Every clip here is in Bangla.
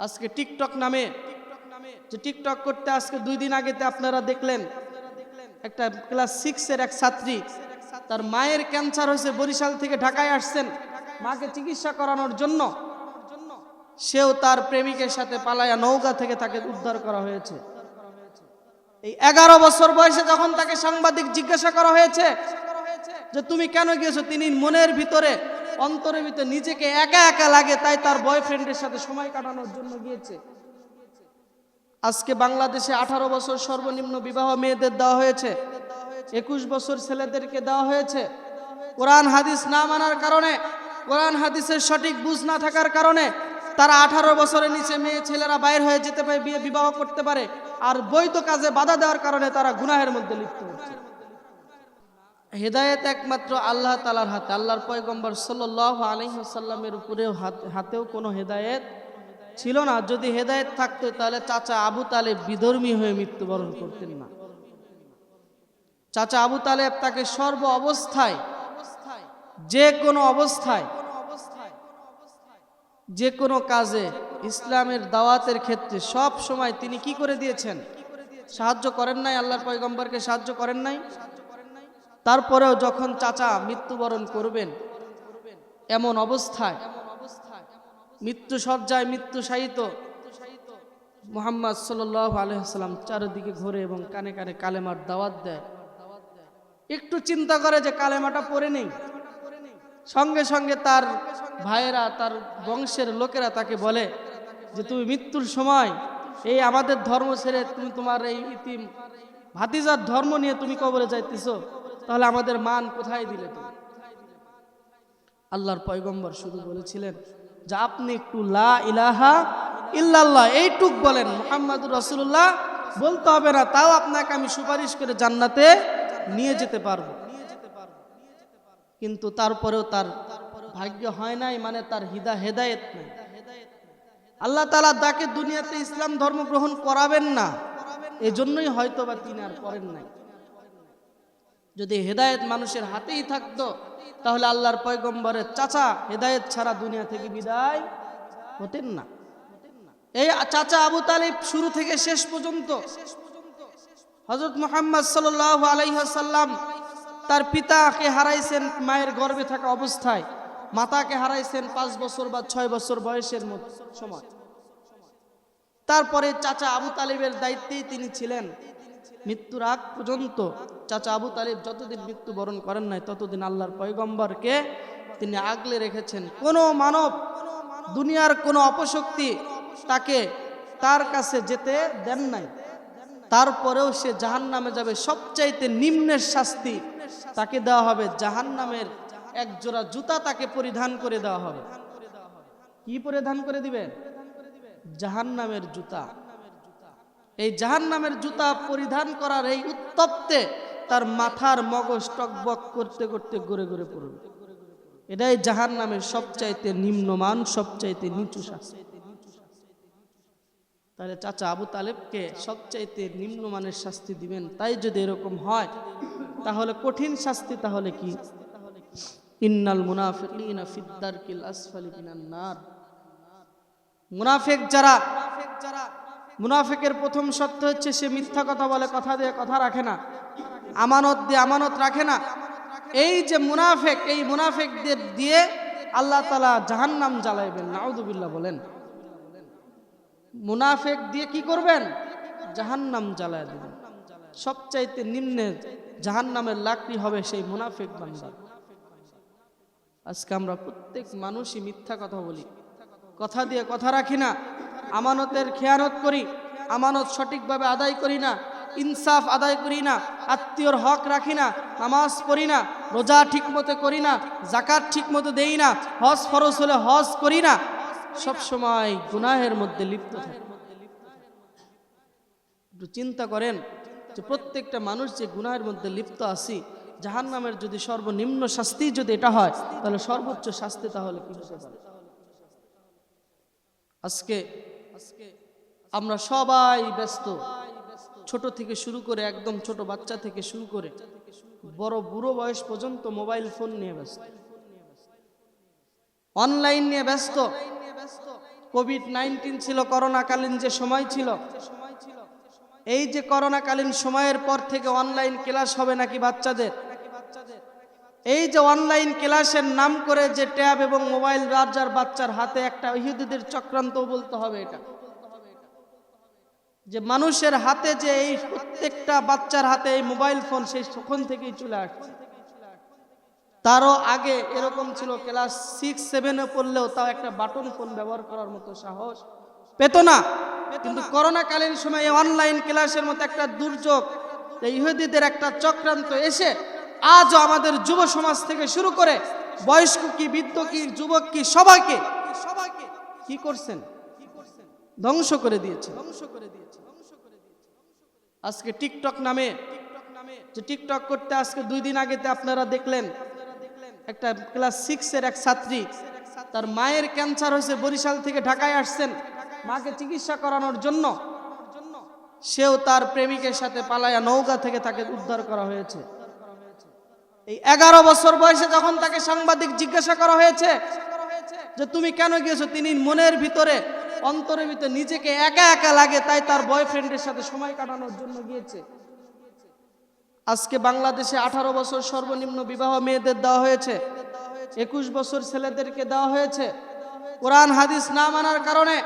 আজকে টিকটক নামে। যে টিকটক করতে আজকে দুই দিন আগেতে আপনারা দেখলেন, একটা ক্লাস সিক্সের এক ছাত্রী, তার মায়ের ক্যান্সার হয়েছে বরিশাল থেকে ঢাকায় আসছেন, মাকে চিকিৎসা করানোর জন্য। সেও তার প্রেমিকের সাথে পালায়া নৌকা থেকে তাকে উদ্ধার করা হয়েছে। এই এগারো বছর বয়সে যখন তাকে সাংবাদিক জিজ্ঞাসা করা হয়েছে, যে তুমি কেন গিয়েছো? তিনি মনের ভিতরে অন্তরের ভিতরে নিজেকে একা একা লাগে, তাই তার বয়ফ্রেন্ডের সাথে সময় কাটানোর জন্য গিয়েছে। আজকে বাংলাদেশে আঠারো বছর সর্বনিম্ন বিবাহ মেয়েদের দেওয়া হয়েছে। একুশ বছর ছেলেদেরকে দেওয়া হয়েছে। কোরআন হাদিস না মানার কারণে, কোরআন হাদিসের সঠিক বুঝ না থাকার কারণে তারা আঠারো বছরের নিচে মেয়ে ছেলেরা বাইর হয়ে যেতে পারে, বিয়ে বিবাহ করতে পারে। আর বৈধ কাজে বাধা দেওয়ার কারণে তারা গুনাহের মধ্যে লিপ্ত হচ্ছে। হেদায়েত একমাত্র আল্লাহ তালার হাতে, আল্লাহর পয়গম্বর সাল্লাহ আলহিহাসাল্লামের উপরেও হাত- হাতেও কোনো হেদায়েত ছিল না। যদি হেদায়েত থাকতো, তাহলে চাচা আবু তালেব বিধর্মী হয়ে মৃত্যুবরণ করতেন না। চাচা আবু তালেব তাকে সর্ব অবস্থায়, যে কোনো অবস্থায়, যে কোনো কাজে ইসলামের দাওয়াতের ক্ষেত্রে সব সময় তিনি কি করে দিয়েছেন? সাহায্য করেন নাই আল্লাহর পয়গম্বরকে সাহায্য করেন নাই? তারপরেও যখন চাচা মৃত্যুবরণ করবেন, এমন অবস্থায়, মৃত্যু সজ্জায় মৃত্যু সাহিত মোহাম্মদ সাল্লাহ আলহাম চারিদিকে ঘুরে এবং কানে কানে কালেমার দাওয়াত দেয়। একটু চিন্তা করে যে কালেমাটা পড়ে নেই। সঙ্গে সঙ্গে তার ভাইয়েরা, তার বংশের লোকেরা তাকে বলে যে, তুমি মৃত্যুর সময় এই আমাদের ধর্ম ছেড়ে তুমি তোমার এই ইতিম ভাতিজার ধর্ম নিয়ে তুমি কবরে যাইতেছো। তাহলে আমাদের মান কোথায় দিলে তুমি? আল্লাহর পয়গম্বর শুধু বলেছিলেন যে আপনি একটু লা ইলাহা ইল্লাল্লাহ, এইটুক বলেন, মোহাম্মদুর রসুল্লাহ বলতে হবে না, তাও আপনাকে আমি সুপারিশ করে জান্নাতে নিয়ে যেতে পারব। কিন্তু তারপরেও তার ভাগ্য হয় নাই মানে তার হিদা হেদায়েত নেই। আল্লাহ তালা তাকে দুনিয়াতে ইসলাম ধর্ম গ্রহণ করাবেন না, এজন্যই হয়তো বা তিনি আর করেন নাই। যদি হেদায়েত মানুষের হাতেই থাকতো, তাহলে আল্লাহর পয়গম্বরের চাচা হেদায়েত ছাড়া দুনিয়া থেকে বিদায় হতেন না। এই চাচা আবু তালিব শুরু থেকে শেষ পর্যন্ত হজরত মোহাম্মদ সাল আলাইসাল্লাম তার পিতাকে হারাইছেন মায়ের গর্ভে থাকা অবস্থায়, মাতাকে হারাইছেন পাঁচ বছর বা ছয় বছর বয়সের সময়। তারপরে চাচা আবু তালিবের দায়িত্বেই তিনি ছিলেন মৃত্যুর আগ পর্যন্ত চাচা আবু তালিব যতদিন মৃত্যুবরণ করেন নাই, ততদিন আল্লাহর পয়গম্বরকে তিনি আগলে রেখেছেন। কোনো মানব দুনিয়ার কোনো অপশক্তি তাকে তার কাছে যেতে দেন নাই। তারপরেও সে জাহান নামে যাবে। সবচাইতে নিম্নের শাস্তি তাকে দেওয়া হবে। জাহান নামের এক জোড়া জুতা তাকে পরিধান করে দেওয়া হবে। কি পরিধান করে দিবেন জাহান নামের জুতা। এই জাহান নামের জুতা পরিধান করার এই উত্তপ্তে তার মাথার মগজ টকবক করতে করতে ঘুরে ঘুরে পড়বে এটাই জাহান নামের সবচাইতে নিম্নমান, সবচাইতে নিচু শাস্তি। তাহলে চাচা আবু তালেবকে সবচাইতে নিম্নমানের শাস্তি দিবেন, তাই যদি এরকম হয়, তাহলে কঠিন শাস্তি তাহলে কি? ইন্নাল মুনাফিকিনা ফিদ্দারকিল নার। মুনাফিক যারা মুনাফিকের প্রথম সত্য হচ্ছে সে মিথ্যা কথা বলে, কথা দিয়ে কথা রাখে না। আমানত দিয়ে আমানত রাখে না। এই যে মুনাফেক, এই মুনাফেকদের দিয়ে আল্লাহ তালা জাহান্নাম জ্বালাইবেন নাউদুবিল্লাহ বলেন। মুনাফেক দিয়ে কি করবেন? জাহান্নাম জ্বালায় দেবেন। সবচাইতে নিম্নে জাহান্নামের লাকড়ি হবে সেই মুনাফেক বান্দার আজকে আমরা প্রত্যেক মানুষই মিথ্যা কথা বলি, কথা দিয়ে কথা রাখি না। আমানতের খেয়ানত করি, আমানত সঠিকভাবে আদায় করি না, ইনসাফ আদায় করি না, আত্মীয়র হক রাখি না, নামাজ পড়ি না, রোজা ঠিক মতো করি না জাকাত ঠিক মতো দেই না, হজ ফরজ হলে হজ করি না, সব সময় গুনাহের মধ্যে লিপ্ত একটু চিন্তা করেন যে প্রত্যেকটা মানুষ যে গুনাহের মধ্যে লিপ্ত আছি জাহান নামের যদি সর্বনিম্ন শাস্তি যদি এটা হয়, তাহলে সর্বোচ্চ শাস্তি তাহলে কি আজকে আমরা সবাই ব্যস্ত। ছোট থেকে শুরু করে একদম ছোট বাচ্চা থেকে শুরু করে বড় বুড়ো বয়স পর্যন্ত মোবাইল ফোন নিয়ে ব্যস্ত। অনলাইন নিয়ে ব্যস্ত। কোভিড নাইন্টিন ছিল, করোনাকালীন যে সময় ছিল, এই যে করোনাকালীন সময়ের পর থেকে অনলাইন ক্লাস হবে নাকি বাচ্চাদের? এই যে অনলাইন ক্লাসের নাম করে যে ট্যাব এবং মোবাইল রাজার বাচ্চার হাতে একটা ইহুদিদের চক্রান্ত বলতে হবে এটা। যে মানুষের হাতে যে এই প্রত্যেকটা বাচ্চার হাতে এই মোবাইল ফোন সেই তখন থেকেই চলে আসছে। তারও আগে এরকম ছিল, ক্লাস সিক্স সেভেনে পড়লেও তাও একটা বাটন ফোন ব্যবহার করার মতো সাহস পেত না। কিন্তু করোনাকালীন সময়ে অনলাইন ক্লাসের মতো একটা দুর্যোগ ইহুদিদের একটা চক্রান্ত এসে আজও আমাদের যুব সমাজ থেকে শুরু করে বয়স্ক কি, বৃদ্ধ কি, যুবক কি, সবাইকে সবাইকে কি করছেন? ধ্বংস করে দিয়েছে। ধ্বংস করে দিয়েছে আজকে টিকটক নামে, যে টিকটক করতে আজকে দুই দিন আগেতে আপনারা দেখলেন, একটা ক্লাস সিক্সের এক ছাত্রী, তার মায়ের ক্যান্সার হয়েছে, বরিশাল থেকে ঢাকায় আসছেন, মাকে চিকিৎসা করানোর জন্য। সেও তার প্রেমিকের সাথে পালায়া নৌকা থেকে তাকে উদ্ধার করা হয়েছে। এই এগারো বছর বয়সে যখন তাকে সাংবাদিক জিজ্ঞাসা করা হয়েছে যে তুমি কেন গিয়েছো, তিনি মনের ভিতরে, অন্তরের ভিতরে নিজেকে একা একা লাগে, তাই তার বয়ফ্রেন্ডের সাথে সময় কাটানোর জন্য গিয়েছে। আজকে বাংলাদেশে আঠারো বছর সর্বনিম্ন বিবাহ মেয়েদের দেওয়া হয়েছে, একুশ বছর ছেলেদেরকে দেওয়া হয়েছে। কোরআন, হাদিস না মানার কারণে,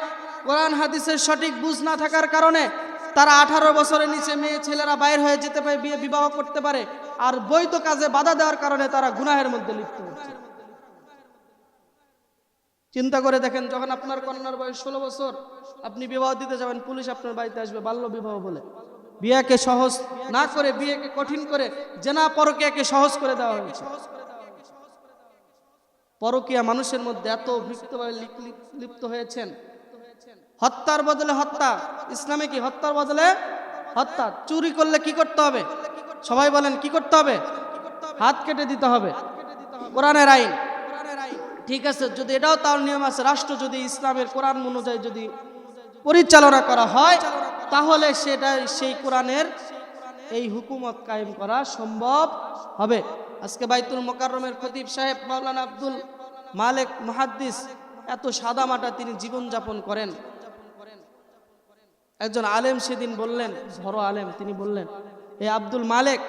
কোরআন, হাদিসের সঠিক বুঝ না থাকার কারণে তারা আঠারো বছরের নিচে মেয়ে ছেলেরা বাইর হয়ে যেতে পারে, বিয়ে, বিবাহ করতে পারে। আর বৈধ কাজে বাধা দেওয়ার কারণে তারা গুনাহের মধ্যে লিপ্ত হচ্ছে। চিন্তা করে দেখেন, যখন আপনার কন্যার বয়স ষোলো বছর, আপনি বিবাহ দিতে যাবেন, পুলিশ আপনার বাড়িতে আসবে, বাল্য বিবাহ বলে। বিয়েকে সহজ না করে, বিয়েকে কঠিন করে, জেনা পরকিয়াকে সহজ করে দেওয়া হয়েছে। পরকিয়া মানুষের মধ্যে এত লিপ- লিপ্ত হয়েছেন। হত্যার বদলে হত্যা, ইসলামে কি হত্যার বদলে হত্যা? চুরি করলে কি করতে হবে? সবাই বলেন, কি করতে হবে? হাত কেটে দিতে হবে। কোরআনের আইন। ঠিক আছে, যদি এটাও তার নিয়ম আছে, রাষ্ট্র যদি ইসলামের কোরআন অনুযায়ী যদি পরিচালনা করা হয়, তাহলে সেটা সেই কোরআনের এই হুকুমত কায়েম করা সম্ভব হবে। আজকে বাইতুল মোকাররমের খতিব সাহেব মাওলানা আব্দুল মালেক মুহাদ্দিস এত সাদামাটা তিনি জীবনযাপন করেন। একজন আলেম সেদিন বললেন, বড় আলেম তিনি বললেন এই আব্দুল মালেক,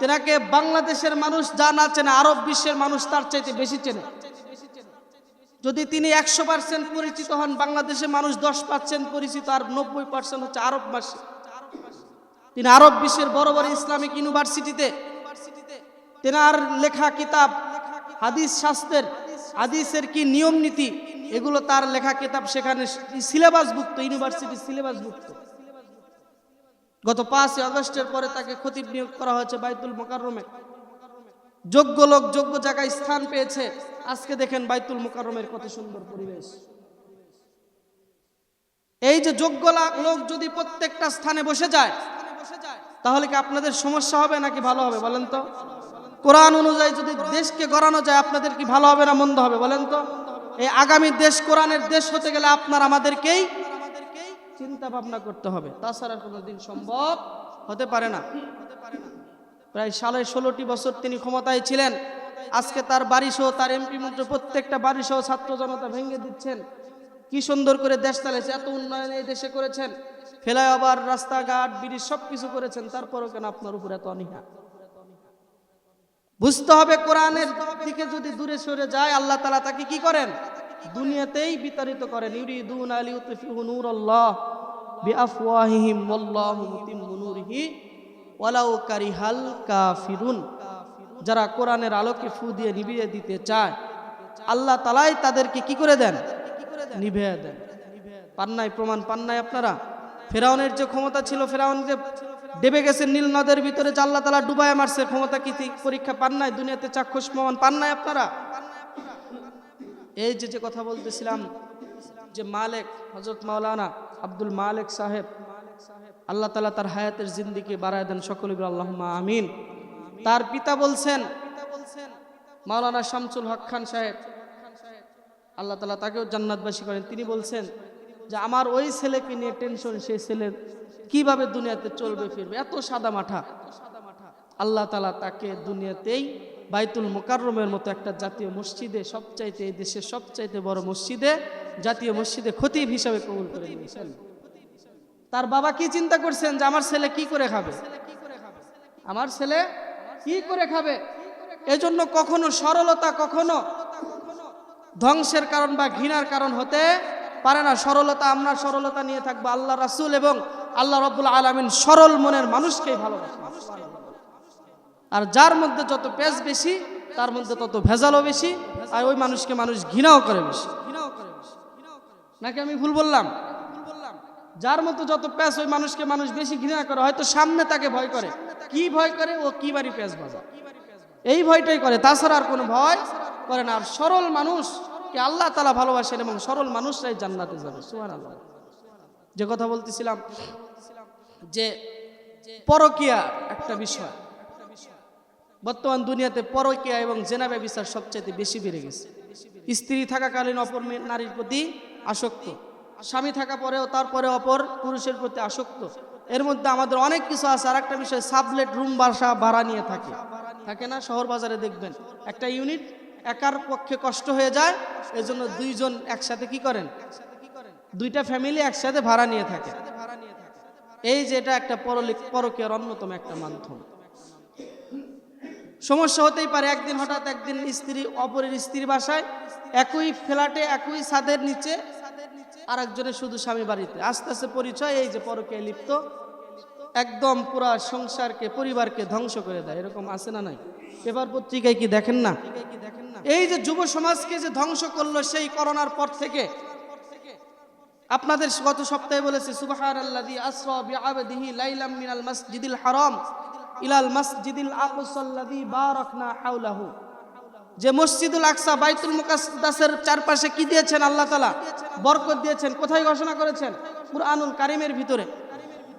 তেনাকে বাংলাদেশের মানুষ যা না চেনে, আরব বিশ্বের মানুষ তার চাইতে বেশি চেনে। যদি তিনি একশো পার্সেন্ট পরিচিত হন, বাংলাদেশের মানুষ দশ পার্সেন্ট পরিচিত, আর নব্বই পার্সেন্ট হচ্ছে আরব মাসে তিনি আরব বিশ্বের বড় বড় ইসলামিক ইউনিভার্সিটিতে তেনার লেখা কিতাব, হাদিস শাস্ত্রের, হাদিসের কি নিয়ম নীতি, এগুলো তার লেখা কিতাব সেখানে সিলেবাসভুক্ত ইউনিভার্সিটি সিলেবাসভুক্ত। গত পাঁচই আগস্টের পরে তাকে খতিব নিয়োগ করা হয়েছে বাইতুল মোকাররমে। যোগ্য লোক, যোগ্য জায়গায় স্থান পেয়েছে। আজকে দেখেন বাইতুল মোকাররমের কত সুন্দর পরিবেশ। এই যে যোগ্য লোক যদি প্রত্যেকটা স্থানে বসে যায়, তাহলে কি আপনাদের সমস্যা হবে নাকি ভালো হবে বলেন তো? কোরআন অনুযায়ী যদি দেশকে গড়ানো যায়, আপনাদের কি ভালো হবে না মন্দ হবে বলেন তো? এই আগামী দেশ কোরআনের দেশ হতে গেলে আপনার আমাদেরকেই চিন্তা ভাবনা করতে হবে। তাছাড়া কোনোদিন সম্ভব হতে পারে না। প্রায় সাড়ে ষোলোটি বছর তিনি ক্ষমতায় ছিলেন। আজকে তার বাড়ি সহ তার এমপি মন্ত্রী প্রত্যেকটা বাড়ি সহ ছাত্র জনতা ভেঙে দিচ্ছেন। কি সুন্দর করে দেশ চালাইছে, এত উন্নয়ন এই দেশে করেছেন। ফ্লাইওভার রাস্তাঘাট ব্রিজ সব কিছু করেছেন, তারপরও কেন আপনার উপর এত অনীহা? বুঝতে হবে কোরআনের দিকে যদি দূরে সরে যায়, আল্লাহ তালা তাকে কি করেন? দুনিয়াতেই বিতাড়িত করেন ইউরিদুন আলী উতফিহু নূরাল্লাহ বিআফওয়াহিহিম ওয়াল্লাহু মুতিম্মু নূরিহি ওয়ালাউ কারিহাল কাফিরুন। যারা কোরআনের আলোকে ফু দিয়ে নিভিয়ে দিতে চায়, আল্লাহ তালাই তাদেরকে কি করে দেন? নিভিয়ে দেন। পান্নাই প্রমাণ পান্নাই আপনারা? ফেরাউনের যে ক্ষমতা ছিল, ফেরাউন যে ডেবে গেছে নীল নদের ভিতরে যে আল্লাহ তালা ডুবায় মারছে, ক্ষমতা কি, পরীক্ষা পান নাই? দুনিয়াতে চাক্ষুষ প্রমাণ পান নাই আপনারা? এই যে যে কথা বলতেছিলাম যে মালেক হজরত মাওলানা আব্দুল মালেক সাহেব, আল্লাহ তালা তার হায়াতের জিন্দিকে বাড়ায় দেন সকলে আল্লাহ আমিন। তার পিতা বলছেন, মাওলানা শামসুল হক খান সাহেব, আল্লাহ তালা তাকেও জান্নাতবাসী করেন। তিনি বলছেন যে আমার ওই ছেলেকে নিয়ে টেনশন, সেই ছেলের কীভাবে দুনিয়াতে চলবে, ফিরবে? এত সাদা মাঠা। আল্লাহ তালা তাকে দুনিয়াতেই বাইতুল মোকাররমের মতো একটা জাতীয় মসজিদে সবচাইতে এই দেশের সবচাইতে বড় মসজিদে জাতীয় মসজিদে খতিব হিসাবে কবুল করে নিয়েছেন। তার বাবা কি চিন্তা করছেন যে আমার ছেলে কি করে খাবে? আমার ছেলে কি করে খাবে? এজন্য কখনো সরলতা কখনো ধ্বংসের কারণ বা ঘৃণার কারণ হতে পারে না। সরলতা আমরা সরলতা নিয়ে থাকব। আল্লাহ রাসূল এবং আল্লাহ রব্বুল আলমিন সরল মনের মানুষকেই ভালোবাসেন। আর যার মধ্যে যত পেজ বেশি, তার মধ্যে তত ভেজালও বেশি, আর ওই মানুষকে মানুষ ঘৃণাও করে বেশি। ঘৃণাও করে নাকি আমি ভুল বললাম? যার মতো যত প্যাস ওই মানুষকে মানুষ বেশি ঘৃণা করে, হয়তো সামনে তাকে ভয় করে। কি ভয় করে? ও কি বাড়ি প্যাস বাজা? এই ভয়টাই করে। তাছাড়া আর কোনো ভয় করে না। আর সরল মানুষ কে আল্লাহ তালা ভালোবাসেন এবং সরল মানুষরাই জান্নাতে যাবে। সুহান আল্লাহ যে কথা বলতেছিলাম, যে পরকিয়া একটা বিষয়। বর্তমান দুনিয়াতে পরকিয়া এবং জেনাবে বিচার সবচাইতে বেশি বেড়ে গেছে। স্ত্রী থাকাকালীন অপর নারীর প্রতি আসক্ত। স্বামী থাকা পরেও তারপরে অপর পুরুষের প্রতি আসক্ত। এর মধ্যে আমাদের অনেক কিছু আছে। আর একটা বিষয়, সাবলেট, রুম বাসা ভাড়া নিয়ে থাকে। থাকে না? শহর বাজারে দেখবেন। একটা ইউনিট একার পক্ষে কষ্ট হয়ে যায়, এজন্য দুইজন একসাথে কি করেন? দুইটা ফ্যামিলি একসাথে ভাড়া নিয়ে থাকে। এই যে এটা একটা পরলিক পরকীয়ার অন্যতম একটা মাধ্যম। সমস্যা হতেই পারে, একদিন হঠাৎ একদিন স্ত্রী অপরের স্ত্রীর বাসায়, একই ফ্ল্যাটে, একই ছাদের নিচে আর একজনের শুধু স্বামী বাড়িতে। আস্তে আস্তে পরিচয়, এই যে পরকে লিপ্ত, একদম পুরা সংসারকে, পরিবারকে ধ্বংস করে দেয়। এরকম আছে না নাই? পেপার পত্রিকায় কি দেখেন না? এই যে যুব সমাজকে যে ধ্বংস করল সেই করোনার পর থেকে, আপনাদের গত সপ্তাহে বলেছে সুবাহান আল্লাযী আসরা বিআবদিহি লাইলাম মিনাল মাসজিদিল হারাম। ইলাল মাসজিদিল আকসাল্লাযী বারাকনা হাওলাহু। যে মসজিদুল আকসা বাইতুল মুকাদ্দাসের চারপাশে কি দিয়েছেন আল্লাহ তাআলা? বরকত দিয়েছেন। কোথায় ঘোষণা করেছেন? কুরআনুল কারীমের ভিতরে।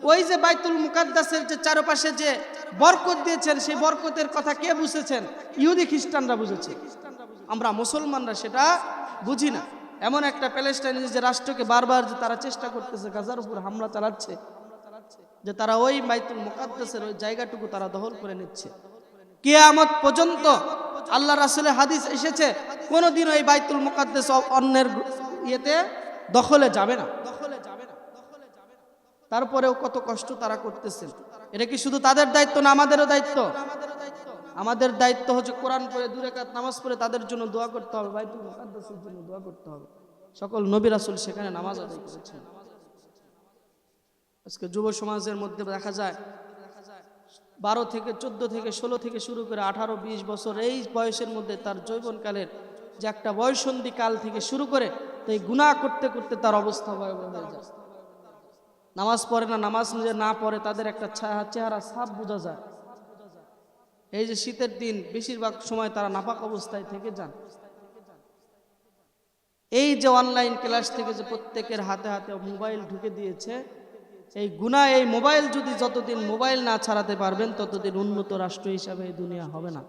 ওই যে বাইতুল মুকাদ্দাসের যে চারপাশে যে বরকত দিয়েছেন, সেই বরকতের কথা কে বুঝেছেন? ইহুদি খ্রিস্টানরা বুঝেছে। আমরা মুসলমানরা সেটা বুঝি না। এমন একটা প্যালেস্টাইন যে রাষ্ট্রকে বারবার যে তারা চেষ্টা করতেছে, গাজার উপর হামলা চালাচ্ছে যে তারা ওই বাইতুল মুকাদ্দাসের ওই জায়গাটুকু তারা দখল করে নিচ্ছে। কিয়ামত পর্যন্ত আল্লাহ রাসূলের হাদিস এসেছে, কোনোদিন ওই বাইতুল মুকাদ্দাস অন্যের ইয়েতে দখলে যাবে না। তারপরেও কত কষ্ট তারা করতেছেন এটা কি শুধু তাদের দায়িত্ব না আমাদেরও দায়িত্ব? আমাদের দায়িত্ব হচ্ছে কোরআন পড়ে দূরে কাত নামাজ পড়ে তাদের জন্য দোয়া করতে হবে, বাইতুল মুকাদ্দাসের জন্য দোয়া করতে হবে। সকল নবী রাসূল সেখানে নামাজ আদায় করেছেন। আজকে যুব সমাজের মধ্যে দেখা যায়, বারো থেকে চোদ্দ থেকে ষোলো থেকে শুরু করে আঠারো, বিশ বছর এই বয়সের মধ্যে তার যৌবনকালের যে একটা বয়সন্ধি কাল থেকে শুরু করে, তাই গুণা করতে করতে তার অবস্থা হয়ে যায়। নামাজ পড়ে না, নামাজ নিজে না পড়ে, তাদের একটা চেহারা সাপ বোঝা যায়। এই যে শীতের দিন, বেশিরভাগ সময় তারা নাপাক অবস্থায় থেকে যান। এই যে অনলাইন ক্লাস থেকে যে প্রত্যেকের হাতে হাতে মোবাইল ঢুকে দিয়েছে এই গুণা এই মোবাইল যদি যতদিন মোবাইল না ছাড়াতে পারবেন, ততদিন উন্নত রাষ্ট্র হিসাবে এই দুনিয়া হবে না।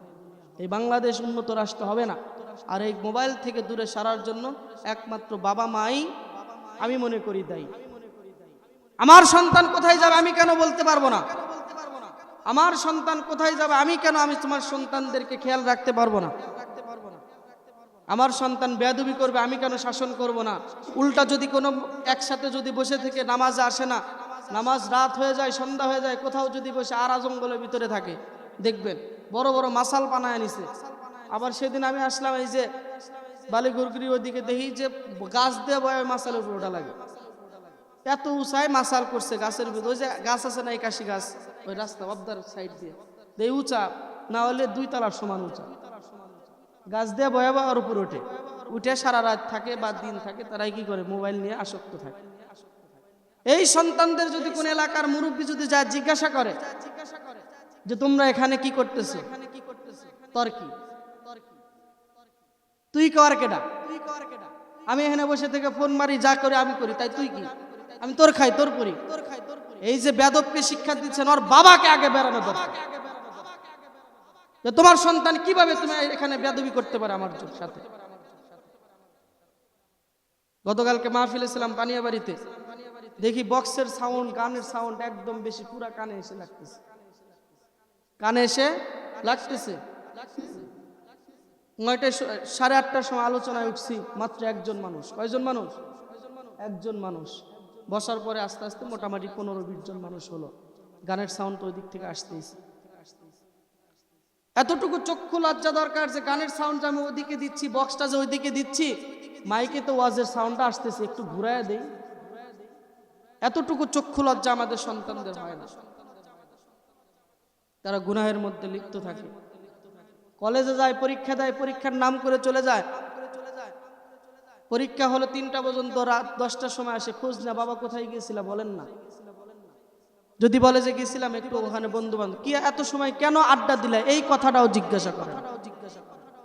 এই বাংলাদেশ উন্নত রাষ্ট্র হবে না। আর এই মোবাইল থেকে দূরে সারার জন্য একমাত্র বাবা মাই আমি মনে করি দায়ী। আমার সন্তান কোথায় যাবে আমি কেন বলতে পারব না? আমার সন্তান কোথায় যাবে আমি কেন আমি তোমার সন্তানদেরকে খেয়াল রাখতে পারব না? আমার সন্তান বেয়াদুবি করবে আমি কেন শাসন করব না? উল্টা যদি কোনো একসাথে যদি বসে থেকে নামাজে আসে না নামাজ রাত হয়ে যায়, সন্ধ্যা হয়ে যায়, কোথাও যদি বসে আর জঙ্গলের ভিতরে থাকে, দেখবেন বড় বড় মাসাল পানায় নিছে আবার সেদিন আমি আসলাম, এই যে বালিগুরগুড়ি ওইদিকে দেখি যে গাছ দিয়ে বয় মাসালের উপর ওটা লাগে। এত উঁচায় মাসাল করছে গাছের ভিতরে, ওই যে গাছ আছে না, এই কাশি গাছ, ওই রাস্তা, অবদার সাইড দিয়ে। এই উঁচা, না হলে দুই তলার সমান উঁচা। গাছ দিয়ে বয়াবা আর উপর ওঠে। উঠে সারা রাত থাকে বা দিন থাকে, তারাই কি করে? মোবাইল নিয়ে আসক্ত থাকে। এই সন্তানদের যদি কোন এলাকার মুরব্বী যদি যা জিজ্ঞাসা করে যে তোমরা এখানে কি করতেছো? তোর কি? তুই কর কেডা? আমি এখানে বসে থেকে ফোন মারি, যা করে আমি করি, তাই তুই কি? আমি তোর খাই, তোর করি। এই যে বেদবকে শিক্ষা দিচ্ছেন, ওর বাবাকে আগে বেড়ানো দরকার। যে তোমার সন্তান কীভাবে তুমি এখানে বেদবি করতে পারে আমার সাথে? গতকালকে মাহফিলে ছিলাম পানিয়া বাড়িতে। দেখি বক্সের সাউন্ড গানের সাউন্ড একদম বেশি, পুরা কানে এসে লাগতেছে। কানে এসে লাগতেছে। নয়টায় সাড়ে আটটার সময় আলোচনায় উঠছি, মাত্র একজন মানুষ। কয়জন মানুষ? একজন মানুষ। বসার পরে আস্তে আস্তে মোটামুটি পনেরো বিশ জন মানুষ হলো। গানের সাউন্ড তো ওই দিক থেকে আসতেইছে এতটুকু চক্ষু লজ্জা দরকার যে গানের সাউন্ড আমি ওইদিকে দিচ্ছি বক্সটা যে ওইদিকে দিচ্ছি মাইকে তো ওয়াজের সাউন্ডটা আসতেছে, একটু ঘুরায় দেই। এতটুকু চক্ষু লজ্জা আমাদের সন্তানদের হয় না। তারা গুনাহের মধ্যে লিপ্ত থাকে। কলেজে যায়, পরীক্ষা দেয়, পরীক্ষার নাম করে চলে যায়। পরীক্ষা হলো তিনটা পর্যন্ত রাত দশটার সময় আসে। খোঁজ না বাবা কোথায় গিয়েছিলা? বলেন না। যদি বলে যে গেছিলাম একটু ওখানে বন্ধু বান্ধব কি এত সময় কেন আড্ডা দিলে? এই কথাটাও জিজ্ঞাসা করে।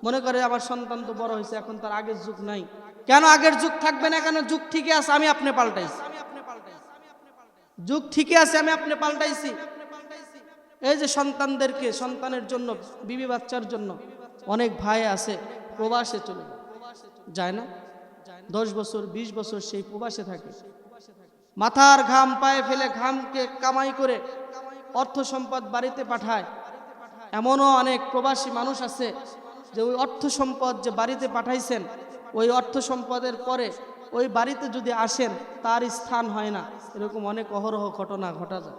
মনে করে, আমার সন্তান তো বড় হয়েছে, এখন তার আগের যুগ নাই। কেন আগের যুগ থাকবে না? কেন যুগ ঠিকই আছে, আমি আপনি পাল্টাইছি। যুগ ঠিকই আছে, আমি আপনি পাল্টাইছি। এই যে সন্তানদেরকে, সন্তানের জন্য, বিবি বাচ্চার জন্য অনেক ভাই আছে, প্রবাসে চলে যায়। না? দশ বছর ২০ বছর সেই প্রবাসে থাকে। মাথার ঘাম, পায়ে ফেলে ঘামকে কামাই করে অর্থ সম্পদ বাড়িতে পাঠায়। এমনও অনেক প্রবাসী মানুষ আছে যে ওই অর্থ সম্পদ যে বাড়িতে পাঠাইছেন, ওই অর্থ সম্পদের পরে ওই বাড়িতে যদি আসেন, তার স্থান হয় না। এরকম অনেক অহরহ ঘটনা ঘটা যায়।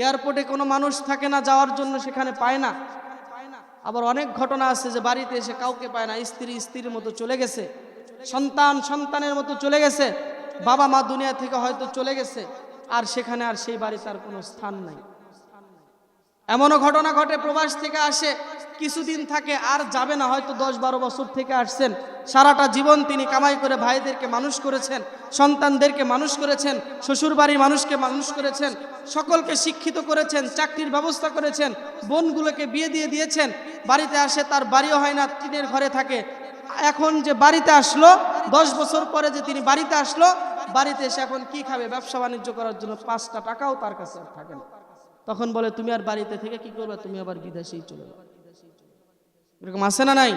এয়ারপোর্টে কোনো মানুষ থাকে না, যাওয়ার জন্য সেখানে পায় না। আবার অনেক ঘটনা আছে যে বাড়িতে এসে কাউকে পায় না। স্ত্রী স্ত্রীর মতো চলে গেছে। সন্তান সন্তানের মতো চলে গেছে। বাবা মা দুনিয়া থেকে হয়তো চলে গেছে। আর সেখানে আর সেই বাড়িতে আর কোনো স্থান নাই। এমনও ঘটনা ঘটে, প্রবাস থেকে আসে। কিছুদিন থাকে আর যাবে না, হয়তো দশ বারো বছর থেকে আসছেন। সারাটা জীবন তিনি কামাই করে ভাইদেরকে মানুষ করেছেন, সন্তানদেরকে মানুষ করেছেন, শ্বশুরবাড়ির মানুষকে মানুষ করেছেন, সকলকে শিক্ষিত করেছেন, চাকরির ব্যবস্থা করেছেন, বোনগুলোকে বিয়ে দিয়ে দিয়েছেন, বাড়িতে আসে তার বাড়িও হয় না, টিনের ঘরে থাকে। এখন যে বাড়িতে আসলো, দশ বছর পরে যে তিনি বাড়িতে আসলো, বাড়িতে এসে এখন কি খাবে? ব্যবসা বাণিজ্য করার জন্য পাঁচটা টাকাও তার কাছে থাকে না। তখন বলে, তুমি আর বাড়িতে থেকে কি করবে? তুমি আবার বিদেশেই চলে যাবে এরকম আছে না নাই?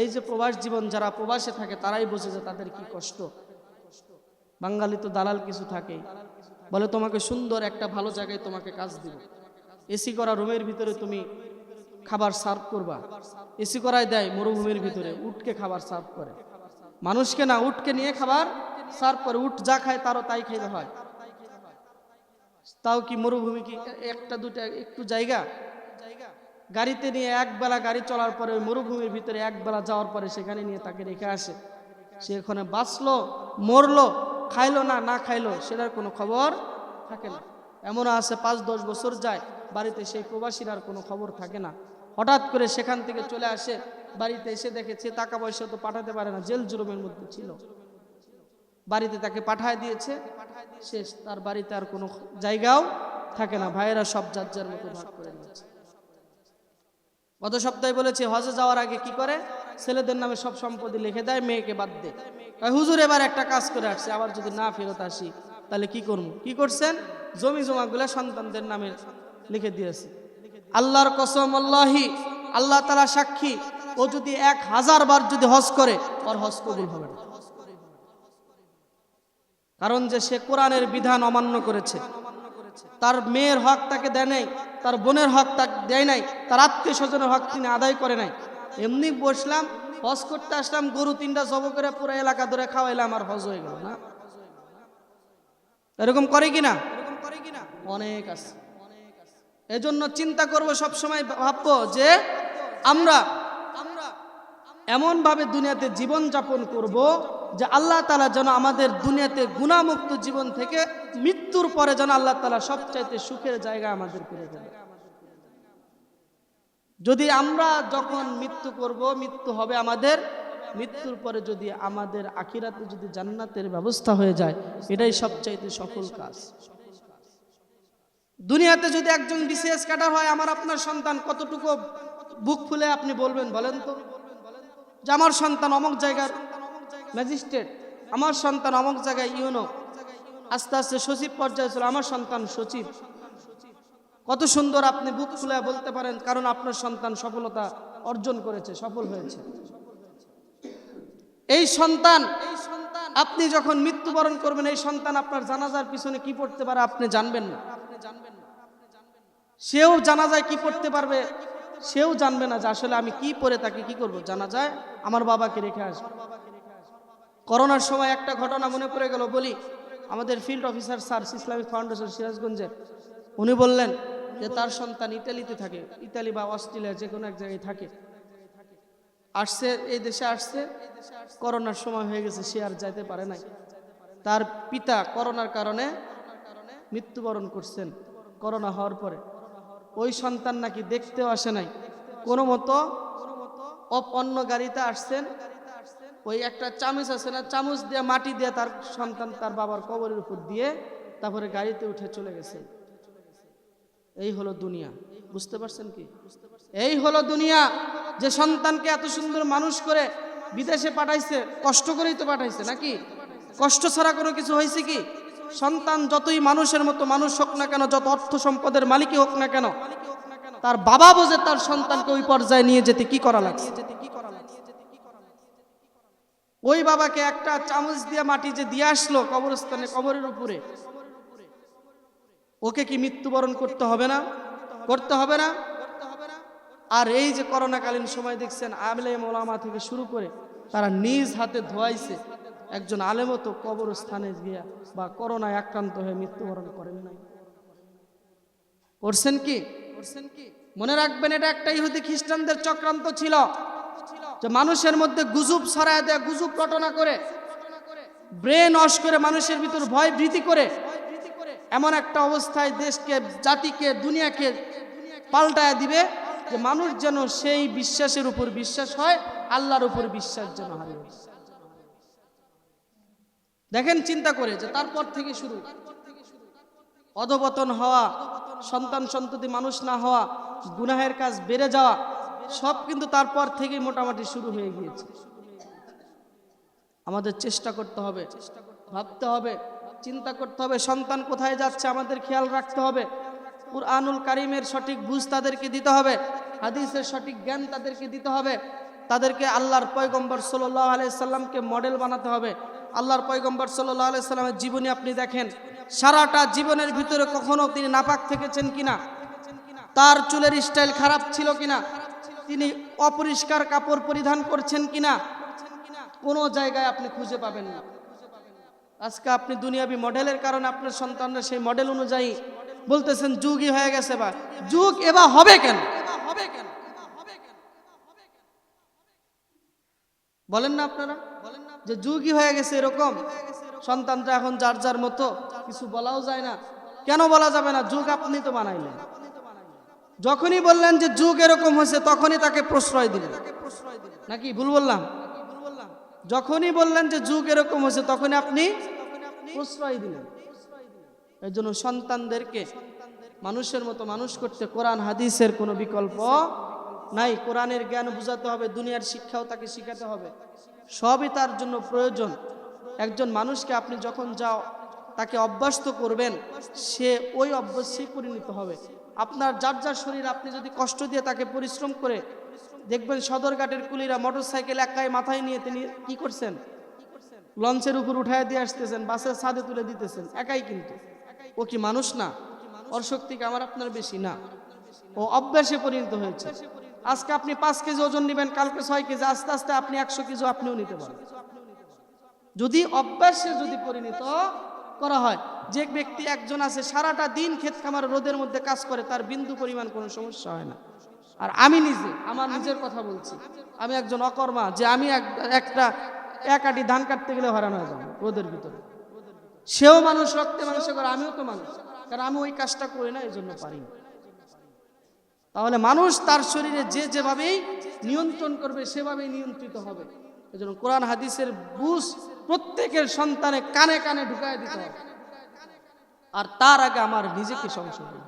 এই যে প্রবাস জীবন, যারা প্রবাসে থাকে, তারাই বোঝে যে তাদের কি কষ্ট। বাঙালি তো দালাল কিছু থাকে। বলে, তোমাকে সুন্দর একটা ভালো জায়গায় তোমাকে কাজ দিব। এসি করা রুমের ভিতরে তুমি খাবার সার্ভ করবা। এসি করাই দেয় মরুভূমির ভিতরে, উটকে খাবার সার্ভ করে। মানুষকে না, উটকে নিয়ে খাবার সার্ভ করে। উট যা খায় তারও তাই খাইতে হয়। তাও কি মরুভূমি কি একটা দুটা একটু জায়গা? গাড়িতে নিয়ে একবেলা গাড়ি চলার পরে ওই মরুভূমির ভিতরে একবেলা যাওয়ার পরে সেখানে নিয়ে তাকে রেখে আসে। সে ওখানে বাঁচলো, মরলো, খাইলো না না খাইলো, সেটার কোনো খবর থাকে না। এমনও আছে, পাঁচ দশ বছর যায়, বাড়িতে সেই প্রবাসীর আর কোনো খবর থাকে না। হঠাৎ করে সেখান থেকে চলে আসে, বাড়িতে এসে দেখে সে টাকা পয়সা তো পাঠাতে পারে না, জেল জুলুমের মধ্যে ছিল। বাড়িতে তাকে পাঠায় দিয়েছে, শেষ, তার বাড়িতে আর কোনো জায়গাও থাকে না। ভাইয়েরা সব যার যার মতো ভাগ করে নিয়েছে। গত সপ্তাহে বলেছে, হজে যাওয়ার আগে কি করে? ছেলেদের নামে সব সম্পত্তি লিখে দেয়, মেয়েকে বাদ দেয়। হুজুর, এবার একটা কাজ করে আসছে, আবার যদি না ফেরত আসি, তাহলে কি করব? কি করছেন? জমি জমাগুলা সন্তানদের নামে লিখে দিয়েছে। আল্লাহর কসম, আল্লাহি, আল্লাহ তালা সাক্ষী, ও যদি এক হাজার বার যদি হজ করে ওর হজ কবুল হবে না। কারণ যে সে কোরআনের বিধান অমান্য করেছে, তার মেয়ের হক তাকে দেয় তার বোনের হক তাকে দেয় নাই, তার আত্মীয় স্বজনের হক তিনি আদায় করে নাই। এমনি বসলাম, হজ করতে আসলাম, গরু তিনটা জব করে পুরো এলাকা ধরে খাওয়াইলাম, আর হজ হয়ে গেল না। এরকম করে কিনা অনেক আছে। এজন্য চিন্তা করব সব সময় ভাববো যে আমরা আমরা এমন ভাবে দুনিয়াতে জীবন যাপন করব যে আল্লাহ তালা যেন আমাদের দুনিয়াতে গুণামুক্ত জীবন থেকে মৃত্যুর পরে যেন আল্লাহ তালা সবচাইতে সুখের জায়গা আমাদের করে দেবে যদি আমরা যখন মৃত্যু করব, মৃত্যু হবে আমাদের, মৃত্যুর পরে যদি আমাদের আখিরাতে যদি জান্নাতের ব্যবস্থা হয়ে যায়, এটাই সবচাইতে সফল কাজ। দুনিয়াতে যদি একজন বিসিএস কাটার হয়, আমার আপনার সন্তান কতটুকু বুক ফুলে আপনি বলবেন, বলেন তো? যে আমার সন্তান অমক জায়গার ম্যাজিস্ট্রেট, আমার সন্তান অমক জায়গায় ইউনো, আস্তে আস্তে সচিব পর্যায়ে ছিল আমার সন্তান সচিব। কত সুন্দর আপনি বুক ফুলে বলতে পারেন, কারণ আপনার সন্তান সফলতা অর্জন করেছে, সফল হয়েছে। এই সন্তান, আপনি যখন মৃত্যুবরণ করবেন, এই সন্তান আপনার জানাজার পিছনে কি পড়তে পারে আপনি জানবেন না। সেও জানাজায় কি পড়তে পারবে, সেও জানবে না যে আসলে আমি কি পরে তাকে কি করব। জানা যায় আমার বাবাকে রেখে আসব। করোনার সময় একটা ঘটনা মনে পড়ে গেল, বলি আমাদের field officer sir, Islamic foundation সিরাজগঞ্জের। উনি বললেন যে তার সন্তান ইতালিতে থাকে। ইতালি বা অস্ট্রেলিয়া যে কোনো এক জায়গায় থাকে। আসছে, এই দেশে আসছে। করোনার সময় হয়ে গেছে, সে আর যাইতে পারে নাই। তার পিতা করোনার কারণে মৃত্যুবরণ করছেন, করোনা হওয়ার পরে। ওই সন্তান নাকি দেখতেও আসে নাই। কোনো মতো অন্য গাড়িতে আসছেন। ওই একটা চামচ আছে না, চামচ দিয়ে মাটি দিয়ে তার সন্তান তার বাবার কবরের উপর দিয়ে তারপরে গাড়িতে উঠে চলে গেছে এই হলো দুনিয়া। বুঝতে পারছেন কি? এই হলো দুনিয়া। যে সন্তানকে এত সুন্দর মানুষ করে বিদেশে পাঠাইছে, কষ্ট করেই তো পাঠাইছে, নাকি? কষ্ট ছাড়া কোনো কিছু হয়েছে কি? সন্তান যতই মানুষের মতো মানুষ হোক না কেন, যত অর্থ সম্পদের মালিকই হোক না কেন, তার বাবা বোঝে তার সন্তানকে ওই পর্যায়ে নিয়ে যেতে কি করা লাগছে? ওই বাবাকে একটা চামচ দিয়ে মাটি যে দিয়ে আসলো কবরস্থানে, কবরের উপরে ওকে কি মৃত্যুবরণ করতে হবে না? করতে হবে না? আর এই যে করোনাকালীন সময় দেখছেন আবলে মোলামা থেকে শুরু করে তারা নিজ হাতে ধোয়াইছে। একজন আলেমও তো কবরস্থানে গিয়া বা করোনায় আক্রান্ত হয়ে মৃত্যুবরণ করেন নাই। করছেন কি? করছেন কি মনে রাখবেন, এটা একটা ইহুদি খ্রিস্টানদের চক্রান্ত ছিল যে মানুষের মধ্যে গুজুব ছড়ায় দেয়, গুজুব রটনা করে, ব্রেন অস করে মানুষের ভিতর ভয় ভীতি করে এমন একটা অবস্থায় দেশকে, জাতিকে, দুনিয়াকে পাল্টায় দিবে যে মানুষ যেন সেই বিশ্বাসের উপর বিশ্বাস হয়, আল্লাহর উপর বিশ্বাস যেন হারিয়ে দেখেন, চিন্তা করে যে তারপর থেকে শুরু। অধপতন হওয়া, সন্তান সন্ততি মানুষ না হওয়া, গুনাহের কাজ বেড়ে যাওয়া, সব কিন্তু তারপর থেকেই মোটামুটি শুরু হয়ে গিয়েছে। আমাদের চেষ্টা করতে হবে, ভাবতে হবে চিন্তা করতে হবে, সন্তান কোথায় যাচ্ছে আমাদের খেয়াল রাখতে হবে। কুরআনুল কারিমের সঠিক বুঝ তাদেরকে দিতে হবে, হাদিসের সঠিক জ্ঞান তাদেরকে দিতে হবে। তাদেরকে আল্লাহর পয়গম্বর সাল্লাহ আলাইসাল্লামকে মডেল বানাতে হবে। আল্লাহর পয়গম্বর সাল্লাহ আলাইসাল্লামের জীবনী আপনি দেখেন। সারাটা জীবনের ভিতরে কখনো তিনি নাপাক থেকেছেন কিনা? তার চুলের স্টাইল খারাপ ছিল কিনা? তিনি অপরিষ্কার কাপড় পরিধান করছেন কিনা? কোনো জায়গায় আপনি খুঁজে পাবেন না। আজকে আপনি দুনিয়াবি মডেলের কারণে আপনার সন্তানরা সেই মডেল অনুযায়ী বলতেছেন, যুগই হয়ে গেছে বা যুগ এবার হবে কেন? বলেন না আপনারা বলেন না যে যুগই হয়ে গেছে এরকম। সন্তানরা এখন যার যার মতো, কিছু বলাও যায় না। কেন বলা যাবে না? যুগ আপনি তো বানাইলেন। যখনই বললেন যে যুগ এরকম হয়েছে, তখনই তাকে প্রশ্রয় দিলেন। নাকি ভুল বললাম? যখনই বললেন যে যুগ এরকম হয়েছে, তখনই আপনি প্রশ্রয় দিলেন। এই জন্য সন্তানদেরকে মানুষের মতো মানুষ করতে কোরআন, হাদিসের কোনো বিকল্প নাই। কোরআনের জ্ঞান বুঝাতে হবে, দুনিয়ার শিক্ষাও তাকে শিখাতে হবে। সবই তার জন্য প্রয়োজন। একজন মানুষকে আপনি যখন যাও, তাকে অভ্যস্ত করবেন, সে ওই অভ্যাসেই পরিণত হবে। আপনার যার যার শরীর, আপনি যদি কষ্ট দিয়ে তাকে পরিশ্রম করে দেখবেন সদরঘাটের কুলিরা মোটর সাইকেল একাই মাথায় নিয়ে তিনি কি করছেন? লঞ্চের উপর উঠায় দিয়ে আসতেছেন বাসের ছাদে তুলে দিতেছেন। একাই কিন্তু। ও কি মানুষ না? ওর শক্তি আমার আপনার বেশি না? ও অভ্যাসে পরিণত হয়েছে। আজকে আপনি পাঁচ কেজি ওজন নেবেন, কালকে ছয় কেজি, আস্তে আস্তে আপনি একশো কেজি আপনিও নিতে পারেন যদি অভ্যাসে যদি পরিণত করা হয়, যে ব্যক্তি একজন আছে, সারাটা দিন ক্ষেত খামার রোদের মধ্যে কাজ করে, তার বিন্দু পরিমাণ কোনো সমস্যা হয় না। আর আমি নিজে, আমার নিজের কথা বলছি। আমি একজন অকর্মা, যে আমি একটা এক আটি ধান কাটতে গেলে হরানো হয়ে যাব রোদের ভিতরে। সেও মানুষ, রক্তে মানুষ করে, আমিও তো মানুষ। কারণ আমি ওই কাজটা করি না এই জন্য পারি তাহলে মানুষ তার শরীরে যে যেভাবেই নিয়ন্ত্রণ করবে, সেভাবেই নিয়ন্ত্রিত হবে। এজন্য কোরআন, হাদিসের বুঝ প্রত্যেকের সন্তানে কানে কানে ঢুকায় দিতে হবে। আর তার আগে আমার নিজেকে সংশোধন।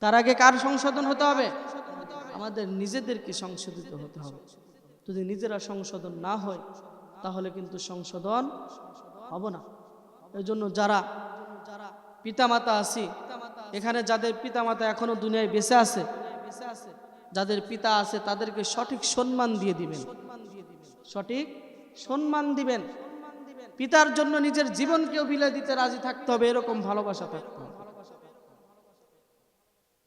তার আগে কার সংশোধন হতে হবে? আমাদের নিজেদেরকে সংশোধিত হতে হবে। যদি নিজেরা সংশোধন না হয়, তাহলে কিন্তু সংশোধন হব না। এই জন্য যারা পিতামাতা আছি, এখানে যাদের পিতামাতা এখনও দুনিয়ায় বেঁচে আছে, যাদের পিতা আছে, তাদেরকে সঠিক সম্মান দিয়ে দিবেন। সঠিক সম্মান দিবেন। পিতার জন্য নিজের জীবনকেও বিলে দিতে রাজি থাকতে হবে, এরকম ভালোবাসা থাকতে হবে।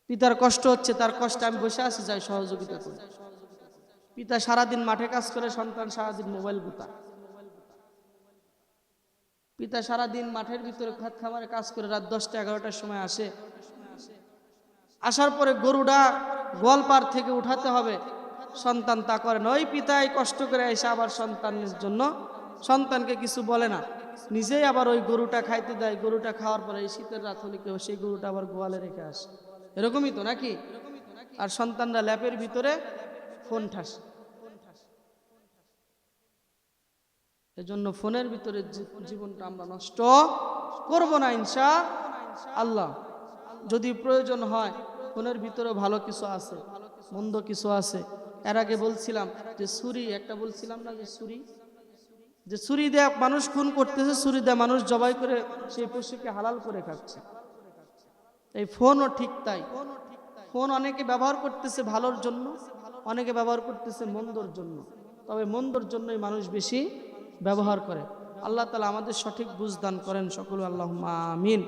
পিতার কষ্ট হচ্ছে, তার কষ্টে আমি বসে আছি, যাই সহযোগিতা করি। পিতা সারাদিন মাঠে কাজ করে, সন্তান সারাদিন মোবাইল গুতা পিতা সারাদিন মাঠের ভিতরে খাত খামারে কাজ করে, রাত দশটা এগারোটার সময় আসে। আসার পরে গরুটা গোয়ালপার থেকে উঠাতে হবে। সন্তান তা করে না। ওই পিতাই কষ্ট করে এসে আবার সন্তানের জন্য, সন্তানকে কিছু বলে না। নিজেই আবার ওই গরুটা খাইতে দেয়। গরুটা খাওয়ার পরে এই শীতের রাত হলে কেউ সেই গরুটা আবার গোয়ালে রেখে আসে। এরকমই তো নাকি? আর সন্তানরা ল্যাপের ভিতরে ফোন ঠাসে এজন্য ফোনের ভিতরে জীবনটা আমরা নষ্ট করব না ইনশা আল্লাহ। যদি প্রয়োজন হয়, ফোনের ভিতরে ভালো কিছু আছে, মন্দ কিছু আছে। এর আগে বলছিলাম যে ছুরি, একটা বলছিলাম না যে ছুরি? যে ছুরি দেয়া মানুষ খুন করতেছে, ছুরি দেয়া মানুষ জবাই করে সেই পশুকে হালাল করে খাচ্ছে। এই ফোনও ঠিক তাই। ফোন অনেকে ব্যবহার করতেছে ভালোর জন্য। অনেকে ব্যবহার করতেছে মন্দর জন্য। তবে মন্দর জন্যই মানুষ বেশি ব্যবহার করে। আল্লাহ তালা আমাদের সঠিক বুঝদান করেন সকল। আল্লাহ আমিন।